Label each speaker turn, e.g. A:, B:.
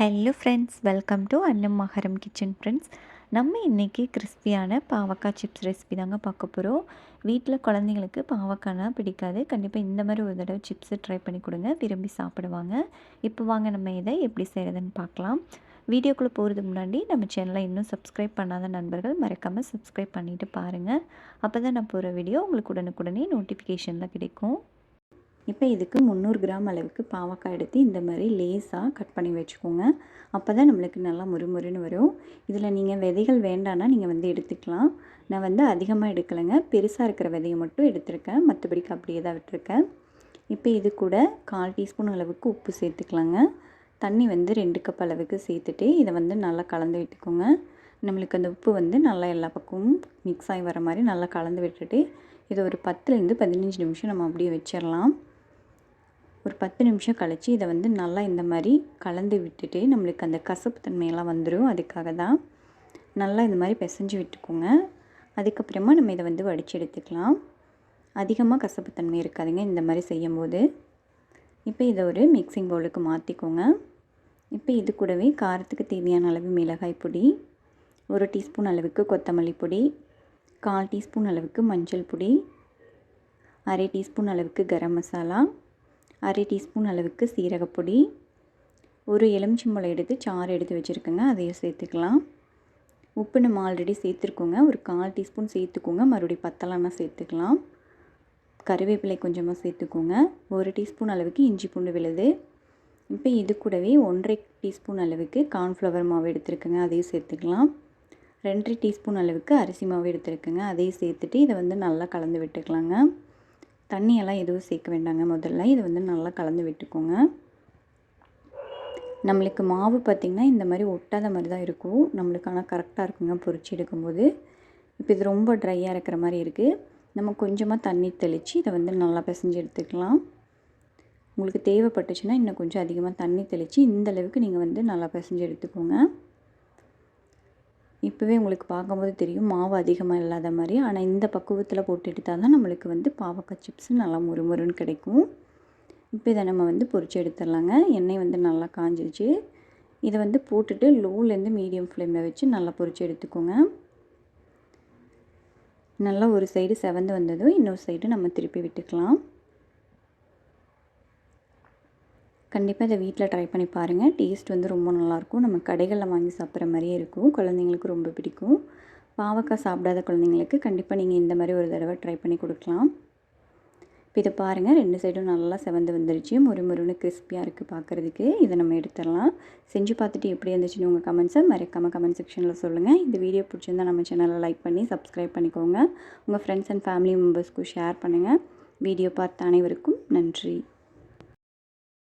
A: Hello friends welcome to அன்னம் மகரம் kitchen friends நம்ம இன்றைக்கி கிறிஸ்பியான பாவக்காய் சிப்ஸ் ரெசிபி தாங்க பார்க்க போகிறோம் வீட்டில் குழந்தைங்களுக்கு பாவக்காய்னா பிடிக்காது. கண்டிப்பாக இந்த மாதிரி ஒரு தடவை சிப்ஸு ட்ரை பண்ணி கொடுங்க. விரும்பி சாப்பிடுவாங்க. இப்போ வாங்க நம்ம இதை எப்படி செய்கிறதுன்னு பார்க்கலாம். வீடியோக்குள்ளே போகிறதுக்கு முன்னாடி நம்ம சேனலை இன்னும் சப்ஸ்கிரைப் பண்ணாத நண்பர்கள் மறக்காமல் சப்ஸ்கிரைப் பண்ணிவிட்டு பாருங்கள் அப்போ தான் நான் போகிற வீடியோ உங்களுக்கு உடனுக்குடனே நோட்டிஃபிகேஷனில் கிடைக்கும். இப்போ இதுக்கு முந்நூறு கிராம் அளவுக்கு பாவக்காய் எடுத்து இந்த மாதிரி லேஸாக கட் பண்ணி வச்சுக்கோங்க. அப்போ தான் நம்மளுக்கு நல்லா முறுமுறுன்னு வரும். இதில் நீங்கள் விதைகள் வேண்டான்னா நீங்கள் வந்து எடுத்துக்கலாம். நான் வந்து அதிகமாக எடுக்கலைங்க. பெருசாக இருக்கிற விதையை மட்டும் எடுத்திருக்கேன். மற்றபடிக்கு அப்படியே தான் விட்டுருக்கேன். இப்போ இது கூட கால் டீஸ்பூன் அளவுக்கு உப்பு சேர்த்துக்கலாங்க. தண்ணி வந்து ரெண்டு கப் அளவுக்கு சேர்த்துட்டு இதை வந்து நல்லா கலந்து விட்டுக்கோங்க. நம்மளுக்கு அந்த உப்பு வந்து நல்லா எல்லா பக்கமும் மிக்ஸ் ஆகி வர மாதிரி நல்லா கலந்து விட்டுட்டு இதை ஒரு பத்துலேருந்து பதினஞ்சு நிமிஷம் நம்ம அப்படியே வச்சிடலாம். ஒரு பத்து நிமிஷம் கழித்து இதை வந்து நல்லா இந்த மாதிரி கலந்து விட்டுட்டு நம்மளுக்கு அந்த கசப்பு தன்மையெல்லாம் வந்துடும் அதுக்காக தான் நல்லா இந்த மாதிரி பிசைஞ்சு விட்டுக்கோங்க. அதுக்கப்புறமா நம்ம இதை வந்து வடித்து எடுத்துக்கலாம். அதிகமாக கசப்பு தன்மை இருக்காதுங்க இந்த மாதிரி செய்யும் போது இப்போ இதை ஒரு மிக்சிங் பவுலுக்கு மாற்றிக்கோங்க இப்போ இது கூடவே காரத்துக்கு தேவையான அளவு மிளகாய் பொடி ஒரு டீஸ்பூன் அளவுக்கு கொத்தமல்லி பொடி கால் டீஸ்பூன் அளவுக்கு மஞ்சள் பொடி அரை டீஸ்பூன் அளவுக்கு கரம் மசாலா அரை டீஸ்பூன் அளவுக்கு சீரகப்பொடி. ஒரு எலுமிச்சம்பழம் எடுத்து சாறு எடுத்து வச்சுருக்கேங்க அதையும் சேர்த்துக்கலாம். உப்பு நம்ம ஆல்ரெடி சேர்த்துருக்கோங்க. ஒரு கால் டீஸ்பூன் சேர்த்துக்கோங்க. மறுபடியும் பத்தலாம்னா சேர்த்துக்கலாம். கருவேப்பிலை கொஞ்சமாக சேர்த்துக்கோங்க. ஒரு டீஸ்பூன் அளவுக்கு இஞ்சி பூண்டு விழுது. இப்போ இது கூடவே ஒன்றரை டீஸ்பூன் அளவுக்கு கார்ன்ஃப்ளவர் மாவு எடுத்துருக்குங்க அதையும் சேர்த்துக்கலாம். ரெண்டரை டீஸ்பூன் அளவுக்கு அரிசி மாவு எடுத்துருக்குங்க அதையும் சேர்த்துட்டு இதை வந்து நல்லா கலந்து விட்டுக்கலாங்க. தண்ணியெல்லாம் எதுவும் சேர்க்க வேண்டாங்க முதல்ல. இது வந்து நல்லா கலந்து விட்டுக்கோங்க. நம்மளுக்கு மாவு பார்த்திங்கன்னா இந்த மாதிரி ஒட்டாத மாதிரி தான் இருக்கும். நம்மளுக்கு ஆனால் கரெக்டாக இருக்குங்க பொறிச்சு எடுக்கும்போது. இப்போ இது ரொம்ப ட்ரையாக இருக்கிற மாதிரி இருக்குது நம்ம கொஞ்சமாக தண்ணி தெளித்து இதை வந்து நல்லா பிசைஞ்சு எடுத்துக்கலாம். உங்களுக்கு தேவைப்பட்டுச்சுன்னா இன்னும் கொஞ்சம் அதிகமாக தண்ணி தெளித்து இந்த அளவுக்கு நீங்கள் வந்து நல்லா பிசைஞ்சு எடுத்துக்கோங்க. இப்போவே உங்களுக்கு பார்க்கும்போது தெரியும் மாவு அதிகமாக இல்லாத மாதிரி. ஆனால் இந்த பக்குவத்தில் போட்டு எடுத்தால் தான் நம்மளுக்கு வந்து பாவக்காய் சிப்ஸ் நல்லா முறுமுறுன்னு கிடைக்கும். இப்போ இதை நம்ம வந்து பொறிச்சு எடுத்துடலாங்க. எண்ணெய் வந்து நல்லா காஞ்சிச்சு இதை வந்து போட்டுட்டு லோலேருந்து மீடியம் ஃப்ளேமில் வச்சு நல்லா பொறிச்சு எடுத்துக்கோங்க. நல்லா ஒரு சைடு செவந்து வந்ததும் இன்னொரு சைடு நம்ம திருப்பி விட்டுக்கலாம். கண்டிப்பாக இதை வீட்டில் ட்ரை பண்ணி பாருங்கள் டேஸ்ட் வந்து ரொம்ப நல்லாயிருக்கும். நம்ம கடைகளில் வாங்கி சாப்பிட்ற மாதிரியே இருக்கும். குழந்தைங்களுக்கு ரொம்ப பிடிக்கும். பாவக்காய் சாப்பிடாத குழந்தைங்களுக்கு கண்டிப்பாக நீங்கள் இந்த மாதிரி ஒரு தடவை ட்ரை பண்ணி கொடுக்கலாம். இப்போ இதை பாருங்கள் ரெண்டு சைடும் நல்லா செவந்து வந்துருச்சு. முறு முருன்னு கிறிஸ்பியாக இருக்குது பார்க்குறதுக்கு இதை நம்ம எடுத்துடலாம். செஞ்சு பார்த்துட்டு எப்படி இருந்துச்சுன்னு உங்கள் கமெண்ட்ஸை மறக்காமல் கமெண்ட் செக்ஷனில் சொல்லுங்கள் இந்த வீடியோ பிடிச்சிருந்தா நம்ம சேனலை லைக் பண்ணி சப்ஸ்கிரைப் பண்ணிக்கோங்க. உங்கள் ஃப்ரெண்ட்ஸ் அண்ட் ஃபேமிலி மெம்பர்ஸ்க்கும் ஷேர் பண்ணுங்கள் வீடியோ பார்த்த அனைவருக்கும் நன்றி.